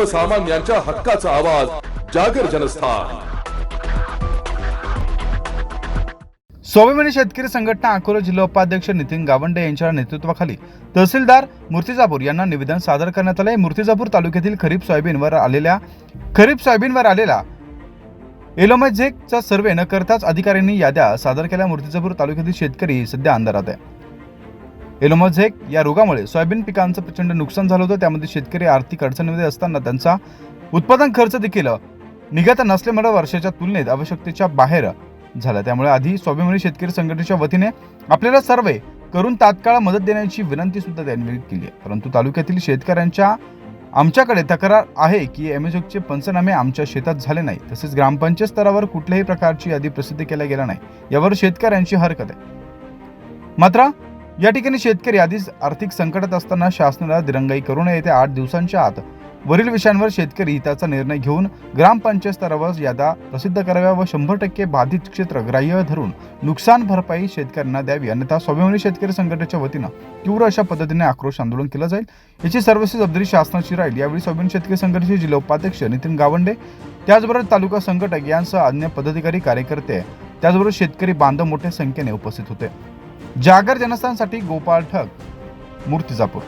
सर्वसामान्यांच्या हक्काचा आवाज जागर जनस्थान. स्वाभिमानी शेतकरी संघटना अकोला जिल्हा उपाध्यक्ष नितीन गावंडे यांच्या नेतृत्वाखाली तहसीलदार मूर्तिजापूर यांना निवेदन सादर करण्यात आले मूर्तिजापूर तालुक्यातील खरीप सोयाबीनवर आलेल्या खरीप सोयाबीनवर आलेला एलोमॅझेकचा सर्वे न करताच अधिकाऱ्यांनी याद्या सादर केल्या. मूर्तिजापूर तालुक्यातील शेतकरी सध्या अंधारात आहे. एलोमोझेक या रोगामुळे सोयाबीन पिकांचं प्रचंड नुकसान झालं होतं. त्यामध्ये शेतकरी आर्थिक अडचणीमध्ये असताना त्यांचा उत्पादन खर्च देखील निघत नसल्यामुळे वर्षाच्या तुलनेत आवश्यकतेच्या बाहेर झाला. त्यामुळे आधी स्वाभिमानी शेतकरी संघटनेच्या वतीने आपल्याला सर्वे करून तात्काळ मदत देण्याची विनंती सुद्धा त्यांनी केली आहे. परंतु तालुक्यातील शेतकऱ्यांच्या आमच्याकडे तक्रार आहे की एमएसओचे पंचनामे आमच्या शेतात झाले नाही. तसेच ग्रामपंचायत स्तरावर कुठल्याही प्रकारची यादी प्रसिद्ध केल्या गेला नाही. यावर शेतकऱ्यांची हरकत आहे. मात्र या ठिकाणी शेतकरी आधीच आर्थिक संकटात असताना शासनाला दिरंगाई करू नये येत्या आठ दिवसांच्या आत. वरील विषयांवर शेतकरी हिताचा निर्णय घेऊन ग्रामपंचायत स्तरावर यादा प्रसिद्ध कराव्या व शंभर टक्के बाधित क्षेत्र ग्राह्य धरून नुकसान भरपाई शेतकऱ्यांना द्यावी. अन्यथा स्वाभिमानी शेतकरी संघटनेच्या वतीनं तीव्र अशा पद्धतीने आक्रोश आंदोलन केलं जाईल. याची सर्वस्वी जबाबदारी शासनाची राहील. यावेळी स्वाभिमानी शेतकरी संघटनेचे जिल्हा उपाध्यक्ष नितीन गावंडे त्याचबरोबर तालुका संघटक यांसह अन्य पदाधिकारी कार्यकर्ते त्याचबरोबर शेतकरी बांधव मोठ्या संख्येने उपस्थित होते. जागर जनस्थानसाठी गोपाळ ठग मूर्तिजापूर.